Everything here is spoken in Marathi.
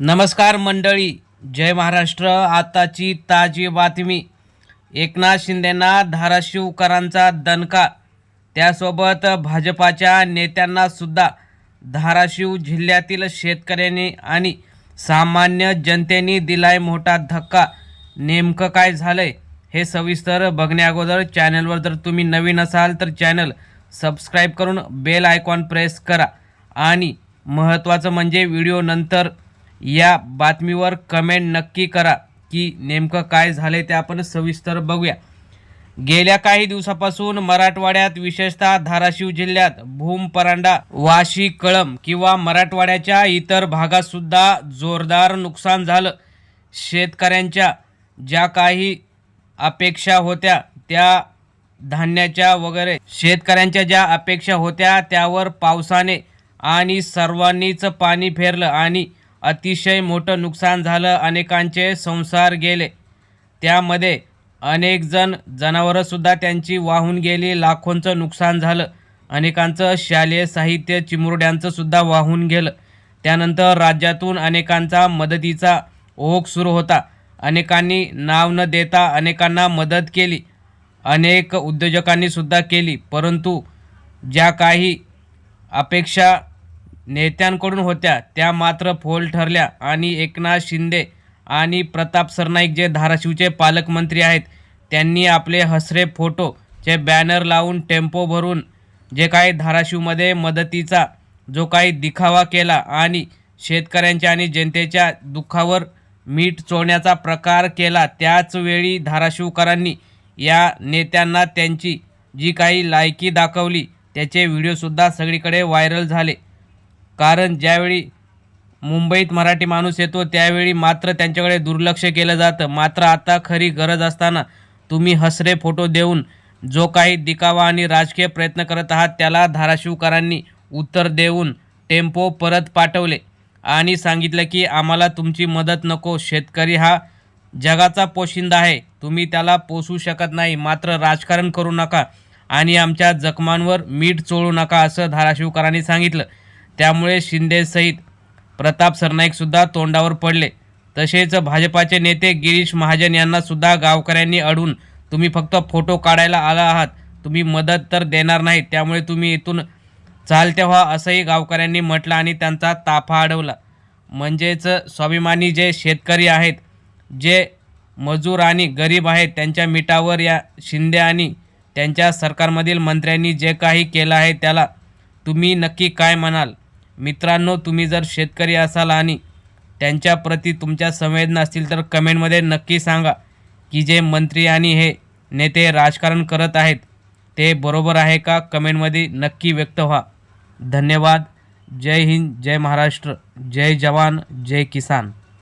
नमस्कार मंडळी जय महाराष्ट्र. आताची ताजी बातमी. एकनाथ शिंदेना धाराशिवकरांचा दणका. त्यासोबत भाजपाच्या नेत्यांना सुद्धा धाराशिव जिल्ह्यातील शेतकऱ्यांनी आणि सामान्य जनतेने दिलाय मोठा धक्का. नेमकं काय झालंय हे सविस्तर बघण्याअगोदर चॅनलवर जर तुम्ही नवीन असाल तर चॅनल सबस्क्राईब करून बेल आयकॉन प्रेस करा. आणि महत्त्वाचं म्हणजे व्हिडिओ नंतर या बातमीवर कमेंट नक्की करा की नेमकं काय झालं ते आपण सविस्तर बघूया. गेल्या काही दिवसापासून मराठवाड्यात विशेषतः धाराशिव जिल्ह्यात भूम परांडा वाशी कळम किंवा मराठवाड्याच्या इतर भागातसुद्धा जोरदार नुकसान झालं. शेतकऱ्यांच्या ज्या काही अपेक्षा होत्या त्या धान्याच्या वगैरे शेतकऱ्यांच्या ज्या अपेक्षा होत्या त्यावर पावसाने आणि सर्वांनीच पाणी फेरलं आणि अतिशय मोठं नुकसान झालं अनेकांचे संसार गेले. त्यामध्ये अनेक जण जनावरंसुद्धा त्यांची वाहून गेली लाखोंचं नुकसान झालं. अनेकांचं शालेय साहित्य चिमुरड्यांचं सुद्धा वाहून गेलं. त्यानंतर राज्यातून अनेकांचा मदतीचा ओघ सुरू होता. अनेकांनी नाव न देता अनेकांना मदत केली. अनेक उद्योजकांनीसुद्धा केली परंतु ज्या काही अपेक्षा नेत्यांकडून होत्या त्या मात्र फोल ठरल्या. आणि एकनाथ शिंदे आणि प्रताप सरनाईक जे धाराशिवचे पालकमंत्री आहेत त्यांनी आपले हसरे फोटोचे बॅनर लावून टेम्पो भरून जे काही धाराशिवमध्ये मदतीचा जो काही दिखावा केला आणि शेतकऱ्यांच्या आणि जनतेच्या दुःखावर मीठ चोळण्याचा प्रकार केला त्याचवेळी धाराशिवकरांनी या नेत्यांना त्यांची जी काही लायकी दाखवली त्याचे व्हिडिओसुद्धा सगळीकडे व्हायरल झाले. कारण ज्यावेळी मुंबईत मराठी माणूस येतो त्यावेळी मात्र त्यांच्याकडे दुर्लक्ष केलं जातं. मात्र आता खरी गरज असताना तुम्ही हसरे फोटो देऊन जो काही दिखावा आणि राजकीय प्रयत्न करत आहात त्याला धाराशिवकरांनी उत्तर देऊन टेम्पो परत पाठवले आणि सांगितलं की आम्हाला तुमची मदत नको. शेतकरी हा जगाचा पोशिंदा आहे. तुम्ही त्याला पोसू शकत नाही. मात्र राजकारण करू नका आणि आमच्या जखमांवर मीठ चोळू नका असं धाराशिवकरांनी सांगितलं. त्यामुळे शिंदेसहित प्रताप सरनाईकसुद्धा तोंडावर पडले. तसेच भाजपाचे नेते गिरीश महाजन यांनासुद्धा गावकऱ्यांनी अडून तुम्ही फक्त फोटो काढायला आला आहात. तुम्ही मदत तर देणार नाही त्यामुळे तुम्ही इथून चालते व्हा असंही गावकऱ्यांनी म्हटलं आणि त्यांचा ताफा अडवला. म्हणजेच स्वाभिमानी जे शेतकरी आहेत जे मजूर आणि गरीब आहेत त्यांच्या मिठावर या शिंदे आणि त्यांच्या सरकारमधील मंत्र्यांनी जे काही केलं आहे त्याला तुम्ही नक्की काय म्हणाल? मित्रांनो तुम्ही जर शेतकरी असाल आणि त्यांच्याप्रती तुमच्या संवेदना असतील तर कमेंटमध्ये नक्की सांगा की जे मंत्री आणि हे नेते राजकारण करत आहेत ते बरोबर आहे का? कमेंटमध्ये नक्की व्यक्त व्हा. धन्यवाद. जय हिंद जय महाराष्ट्र. जय जवान जय किसान.